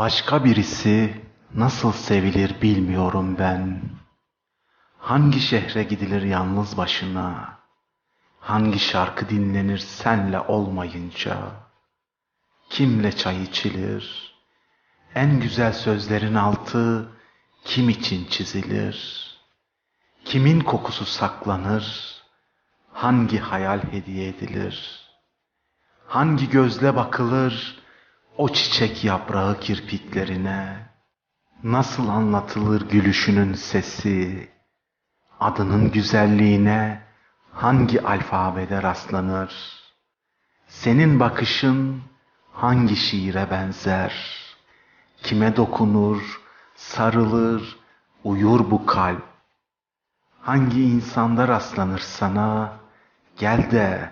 Başka birisi nasıl sevilir bilmiyorum ben. Hangi şehre gidilir yalnız başına? Hangi şarkı dinlenir senle olmayınca? Kimle çay içilir? En güzel sözlerin altı kim için çizilir? Kimin kokusu saklanır? Hangi hayal hediye edilir? Hangi gözle bakılır o çiçek yaprağı kirpiklerine? Nasıl anlatılır gülüşünün sesi? Adının güzelliğine hangi alfabede rastlanır? Senin bakışın hangi şiire benzer? Kime dokunur, sarılır, uyur bu kalp? Hangi insanda rastlanır sana? Gel de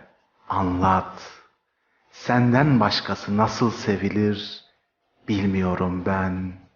anlat. Senden başkası nasıl sevilir bilmiyorum ben.''